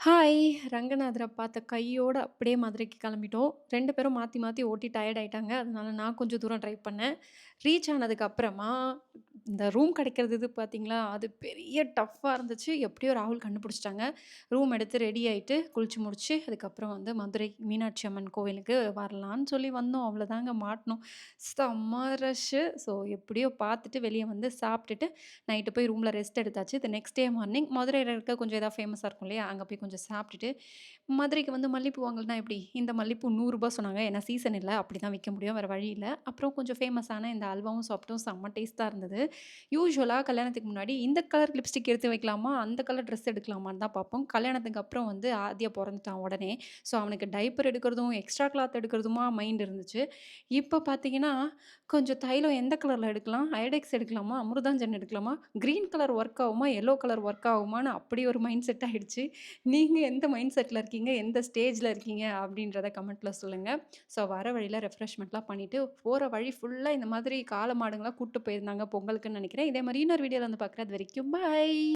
Hi! ரங்கநாதர பார்த்த கையோட அப்படியே மதுரைக்கு கிளம்பிட்டோம். 2 பேரும் மாத்தி மாத்தி ஓட்டி டயர்ட் ஆயிட்டாங்க. அதனால நான் கொஞ்சம் தூரம் டிரைவ் பண்ணேன். ரீச் ஆனதுக்கு அப்புறமா, இந்த ரூம் கிடைக்கிறது இது பார்த்தீங்களா, அது பெரிய டஃப்பாக இருந்துச்சு. எப்படியோ ராகுல் கண்டுபிடிச்சிட்டாங்க ரூம் எடுத்து ரெடி ஆகிட்டு குளிச்சு முடிச்சு, அதுக்கப்புறம் வந்து மதுரை மீனாட்சி அம்மன் கோவிலுக்கு வரலான்னு சொல்லி வந்தோம். அவ்வளோதாங்க மாட்டினோம் செம்ம ரஷ்ஷு. ஸோ எப்படியோ பார்த்துட்டு வெளியே வந்து சாப்பிட்டுட்டு, நைட்டு போய் ரூமில் ரெஸ்ட் எடுத்தாச்சு. இது நெக்ஸ்ட் டே மார்னிங் மதுரையில் இருக்க கொஞ்சம் ஏதாவது ஃபேமஸாக இருக்கும் இல்லையா? அங்கே போய் கொஞ்சம் சாப்பிட்டுட்டு, மதுரைக்கு வந்து மல்லிப்பூ வாங்கலனா எப்படி? இந்த மல்லிப்பூ நூறுரூபா சொன்னாங்க. ஏன்னா சீசன் இல்லை அப்படி தான் விற்க முடியும். வேறு வழி இல்லை அப்புறம் கொஞ்சம் ஃபேமஸான இந்த அல்வாவும் சாப்பிட்டோம். செம்ம டேஸ்ட்டாக இருந்தது. யூஸ்வலாக கல்யாணத்துக்கு முன்னாடி இந்த கலர் லிப்ஸ்டிக் எடுத்து வைக்கலாமா? அந்த கலர் ட்ரெஸ் எடுக்கலாமான்னு தான் பார்ப்போம். கல்யாணத்துக்கு அப்புறம் வந்து ஆதியாக பிறந்துட்டான் உடனே. ஸோ அவனுக்கு டைப்பர் எடுக்கிறதும், எக்ஸ்ட்ரா கிளாத் எடுக்கிறதுமா மைண்ட் இருந்துச்சு. இப்போ பார்த்தீங்கன்னா, கொஞ்சம் தைலம் எந்த கலரில் எடுக்கலாம்? ஐடெக்ஸ் எடுக்கலாமா? அமிர்தாஞ்சன் எடுக்கலாமா? க்ரீன் கலர் ஒர்க் ஆகுமா? எல்லோ கலர் ஒர்க் ஆகுமான்னு அப்படி ஒரு மைண்ட் செட் ஆகிடுச்சு நீங்கள் எந்த மைண்ட் செட்டில் இருக்கீங்க? எந்த ஸ்டேஜில் இருக்கீங்க? அப்படின்றத கமெண்ட்டில் சொல்லுங்கள் ஸோ வர வழியில் ரெஃப்ரெஷ்மெண்ட்லாம் பண்ணிவிட்டு போகிற வழி ஃபுல்லாக இந்த மாதிரி காளை கூப்பிட்டு போயிருந்தாங்க போயிருந்தாங்க பொங்கலுக்குன்னு நினைக்கிறேன் இதே மாதிரி இன்னொரு வீடியோவில் வந்து பார்க்குறது வரைக்கும் பாய்.